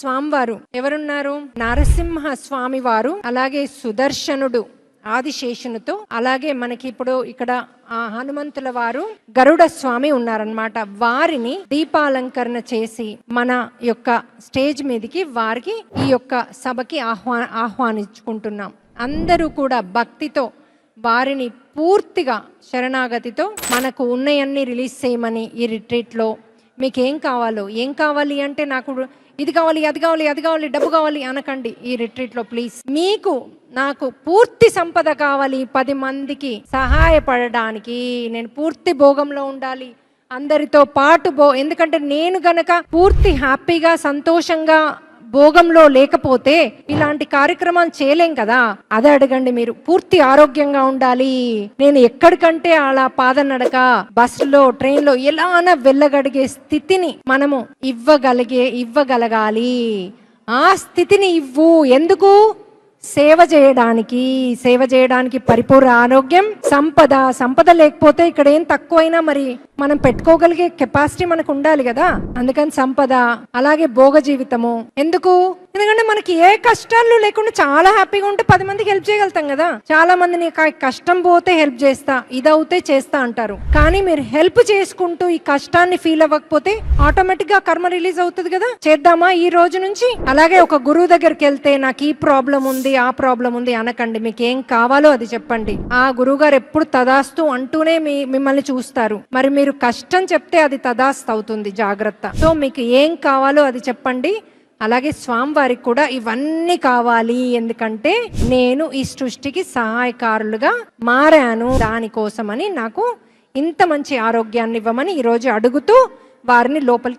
స్వామివారు ఎవరున్నారు? నరసింహ స్వామి వారు అలాగే సుదర్శనుడు ఆదిశేషునితో అలాగే మనకి ఇప్పుడు ఇక్కడ ఆ హనుమంతుల వారు గరుడ స్వామి ఉన్నారనమాట వారిని దీపాలంకరణ చేసి మన యొక్క స్టేజ్ మీదకి వారికి ఈ యొక్క సభకి ఆహ్వా ఆహ్వానించుకుంటున్నాం. అందరూ కూడా భక్తితో వారిని పూర్తిగా శరణాగతితో మనకు ఉన్నయన్ని రిలీజ్ చేయమని ఈ రిట్రీట్లో మీకు ఏం కావాలో ఏం కావాలి అంటే నాకు ఇది కావాలి అది కావాలి అది కావాలి డబ్బు కావాలి అనకండి ఈ రిట్రీట్లో ప్లీజ్. మీకు నాకు పూర్తి సంపద కావాలి పది మందికి సహాయపడడానికి. నేను పూర్తి భోగంలో ఉండాలి. అందరితో పాటు బో ఎందుకంటే నేను గనక పూర్తి హ్యాపీగా సంతోషంగా భోగంలో లేకపోతే ఇలాంటి కార్యక్రమాలు చేయలేం కదా. అదే అడగండి మీరు. పూర్తి ఆరోగ్యంగా ఉండాలి. నేను ఎక్కడికంటే అలా పాదనడక బస్సులో ట్రైన్లో ఎలానా వెళ్ళగడిగే స్థితిని మనము ఇవ్వగలిగే ఇవ్వగలగాలి. ఆ స్థితిని ఇవ్వు. ఎందుకు? సేవ చేయడానికి. సేవ చేయడానికి పరిపూర్ణ ఆరోగ్యం సంపద. సంపద లేకపోతే ఇక్కడ ఏం తక్కువైనా మరి మనం పెట్టుకోగలిగే కెపాసిటీ మనకు ఉండాలి కదా? అందుకని సంపద అలాగే భోగ జీవితము. ఎందుకు? ఎందుకంటే మనకి ఏ కష్టాలు లేకుండా చాలా హ్యాపీగా ఉంటే పది మందికి హెల్ప్ చేయగలుగుతాం కదా? చాలా మందిని "కా- కష్టం పోతే హెల్ప్ చేస్తా ఇదవుతే చేస్తా అంటారు. కానీ మీరు హెల్ప్ చేసుకుంటూ ఈ కష్టాన్ని ఫీల్ అవ్వకపోతే ఆటోమేటిక్గా కర్మ రిలీజ్ అవుతుంది కదా? చేద్దామా ఈ రోజు నుంచి? అలాగే ఒక గురువు దగ్గరికి వెళ్తే నాకు ఈ ప్రాబ్లం ఉంది ఆ ప్రాబ్లం ఉంది అనకండి. మీకు ఏం కావాలో అది చెప్పండి. ఆ గురువు గారు ఎప్పుడు తదాస్తు అంటూనే మీ మిమ్మల్ని చూస్తారు. మరి మీరు మీరు కష్టం చెప్తే అది తదాస్తు అవుతుంది జాగ్రత్త. సో మీకు ఏం కావాలో అది చెప్పండి. అలాగే స్వామివారికి కూడా ఇవన్నీ కావాలి. ఎందుకంటే నేను ఈ సృష్టికి సహాయకారులుగా మారాను దానికోసమని నాకు ఇంత మంచి ఆరోగ్యాన్ని ఇవ్వమని ఈరోజు అడుగుతూ వారిని లోపలికి